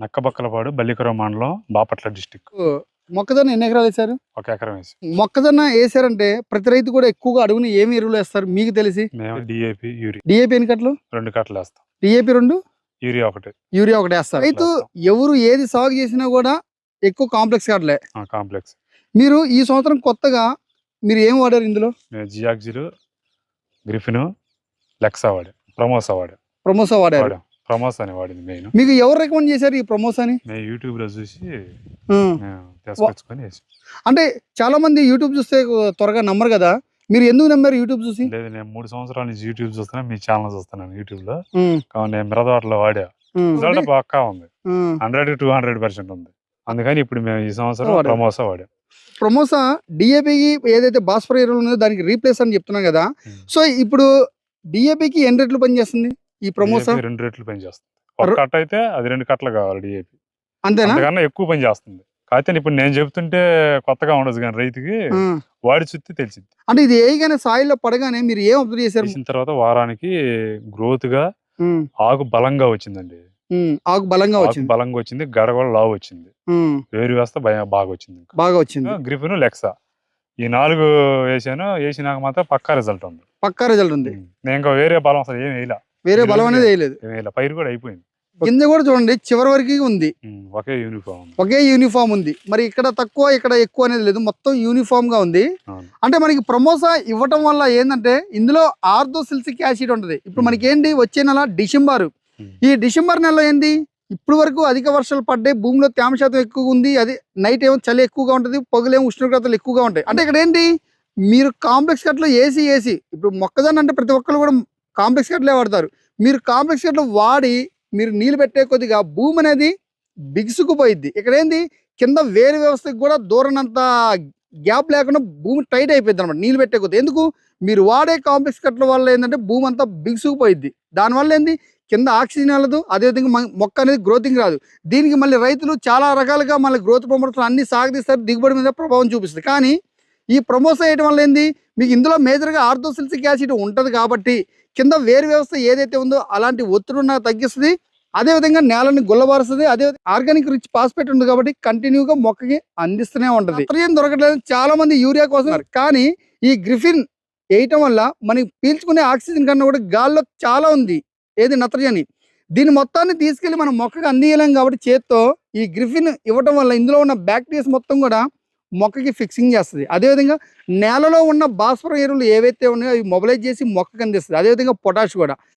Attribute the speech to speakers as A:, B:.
A: నక్కబక్కలపాడు బల్లికరం మండలం బాపట్ల డిస్టిక్.
B: మొక్కజొన్న ఎన్ని ఎకరాలు వేశారు?
A: ఒక ఎకరం వేసి.
B: మొక్కజొన్న వేసారంటే ప్రతి రైతు కూడా ఎక్కువగా అడుగుని ఏమి ఎరువులు వేస్తారు మీకు తెలిసి?
A: మేము డిఏపి యూరియా.
B: డిఏపి ఎన్ని కట్టలు?
A: రెండు కట్టలు వేస్తాం.
B: డిఏపి రెండు?
A: యూరియా ఒకటి.
B: యూరియా ఒకటి వేస్తారు. రైతు ఎవరు ఏది సాగు చేసినా కూడా ఎక్కువ కాంప్లెక్స్ కట్టలే.
A: కాంప్లెక్స్.
B: మీరు ఈ సంవత్సరం కొత్తగా మీరు ఏం వాడారు ఇందులో?
A: జియాక్జిల్ గ్రిఫిన్ లెక్సా వాడాం. ప్రమోసా వాడాం.
B: ప్రమోసా వాడారు.
A: వాడాం. ప్రమోస్ అని వాడింది మెయిన్.
B: మీకు ఎవరు రికమెండ్ చేశారు ఈ ప్రమోస్ అని?
A: మేము యూట్యూబ్లో చూసి తీసుకొచ్చుకొని
B: అంటే చాలా మంది యూట్యూబ్ చూస్తే త్వరగా నమ్మరు కదా. మీరు ఎందుకు నమ్మారు యూట్యూబ్ చూసి?
A: లేదు నేను మూడు సంవత్సరాల నుంచి యూట్యూబ్ చూస్తున్నా మీ ఛానల్ చూస్తున్నాను యూట్యూబ్లో.
B: ఉం,
A: కావున నేను మిరదవాటలో వాడా. రిజల్ట్ పక్కా ఉంది. హండ్రెడ్ టూ హండ్రెడ్ పర్సెంట్ ఉంది. అందుకని ఇప్పుడు మేము ఈ సంవత్సరం. ప్రమోసా వాడాం.
B: ప్రమోసా డిఏపికి ఏదైతే భాస్వర ఎరువులు ఉందో దానికి రీప్లేస్ అని చెప్తున్నాం కదా. సో ఇప్పుడు డిఏపికి ఎన్ని రెట్లు పనిచేస్తుంది? ఈ
A: DAP రెండు రెట్లు పని చేస్తుంది ఒక కట్ట అయితే అది రెండు కట్టలు కావాలి డిఏపి.
B: అంతేనా?
A: అంతకన్నా ఎక్కువ పని చేస్తుంది. కాకపోతే ఇప్పుడు నేను చెప్తుంటే కొత్తగా ఉండదు కానీ రైతుకి. వాడి చుట్టి తెలిసింది
B: అంటే ఇది వేయగానే సాయిల్లో పడగానే మీరు ఏం అబ్జర్వ్ చేశారు?
A: వేసిన తర్వాత వారానికి
B: గ్రోత్గా
A: ఆకు బలంగా వచ్చిందండి.
B: ఆకు బలంగా వచ్చింది.
A: బలంగా వచ్చింది గడ కూడా లావు వచ్చింది. వేరు వేస్తే భయం బాగా వచ్చింది
B: బాగా వచ్చింది.
A: Griffin Lexa. ఈ నాలుగు వేసాను వేసినాక మాత్రం పక్కా రిజల్ట్ ఉంది.
B: పక్కా రిజల్ట్ ఉంది.
A: నేను ఇంకా వేరే బలం అసలు ఏం వేయలే.
B: వేరే బలం అనేది వేయలేదు.
A: పైరు కూడా అయిపోయింది.
B: కింద కూడా చూడండి చివరి వరకు ఉంది.
A: ఒకే యూనిఫామ్
B: ఒకే యూనిఫామ్ ఉంది. మరి ఇక్కడ తక్కువ ఇక్కడ ఎక్కువ అనేది లేదు. మొత్తం యూనిఫామ్గా ఉంది. అంటే మనకి ప్రమోసా ఇవ్వటం వల్ల ఏంటంటే ఇందులో ఆర్థో సిల్సిక్ యాసిడ్ ఉంటుంది. ఇప్పుడు. మనకి ఏంటి వచ్చే నెల డిసెంబర్. ఈ డిసెంబర్ నెలలో ఏంటి ఇప్పుడు వరకు అధిక వర్షాలు పడ్డాయి. భూమిలో తేమ శాతం ఎక్కువగా ఉంది. అది నైట్ ఏమో చలి ఎక్కువగా ఉంటుంది. పగులేమో ఉష్ణోగ్రతలు ఎక్కువగా ఉంటాయి. అంటే ఇక్కడ ఏంటి మీరు కాంప్లెక్స్ కట్లో ఏసీ ఏసీ. ఇప్పుడు మొక్కజొన్న అంటే ప్రతి ఒక్కరు కూడా కాంప్లెక్స్ కట్లే వాడతారు. మీరు కాంప్లెక్స్ కట్లు వాడి మీరు నీళ్ళు పెట్టే కొద్దిగా భూమి అనేది బిగుసుకుపోయిద్ది ఇక్కడ ఏంది? కింద వేరు వ్యవస్థకి కూడా దూరనంత గ్యాప్ లేకుండా భూమి టైట్ అయిపోయింది అనమాట నీళ్ళు పెట్టే కొద్ది. ఎందుకు? మీరు వాడే కాంప్లెక్స్ కట్టల వల్ల ఏంటంటే భూమి అంతా బిగుసుకుపోయిద్ది దానివల్ల ఏంది? కింద ఆక్సిజన్ వెళ్ళదు అదేవిధంగా మొక్క అనేది గ్రోతింగ్ రాదు. దీనికి మళ్ళీ రైతులు చాలా రకాలుగా మళ్ళీ గ్రోత్ ప్రమోటర్లు అన్ని సాగదీస్తారు దిగుబడి మీద ప్రభావం చూపిస్తుంది. కానీ ఈ ప్రమోషన్ వేయడం వల్ల ఏంది? మీకు ఇందులో మేజర్గా ఆర్థోసిల్సిక్ యాసిడ్ ఉంటుంది కాబట్టి కింద వేరు వ్యవస్థ ఏదైతే ఉందో అలాంటి ఒత్తిడి ఉన్న తగ్గిస్తుంది అదేవిధంగా నేలని గుల్లబారుస్తుంది. అదే ఆర్గానిక్ రిచ్ పాస్పేట్ ఉంది కాబట్టి కంటిన్యూగా మొక్కకి అందిస్తూనే ఉంటుంది. నత్రజని దొరకట్లేదు. చాలా మంది యూరియా కోసం. కానీ ఈ గ్రిఫిన్ వేయటం వల్ల మనకి పీల్చుకునే ఆక్సిజన్ కన్నా కూడా గాల్లో చాలా ఉంది. ఏది? నత్రజని. దీని మొత్తాన్ని తీసుకెళ్ళి మనం మొక్కకి అందియలేం కాబట్టి చేత్తో ఈ గ్రిఫిన్ ఇవ్వటం వల్ల ఇందులో ఉన్న బ్యాక్టీరియాస్ మొత్తం కూడా మొక్కకి ఫిక్సింగ్ చేస్తుంది. అదేవిధంగా నేలలో ఉన్న భాస్వరం ఎరువులు ఏవైతే ఉన్నాయో అవి మొబలైజ్ చేసి మొక్కకి అందిస్తుంది. అదేవిధంగా పొటాష్ కూడా.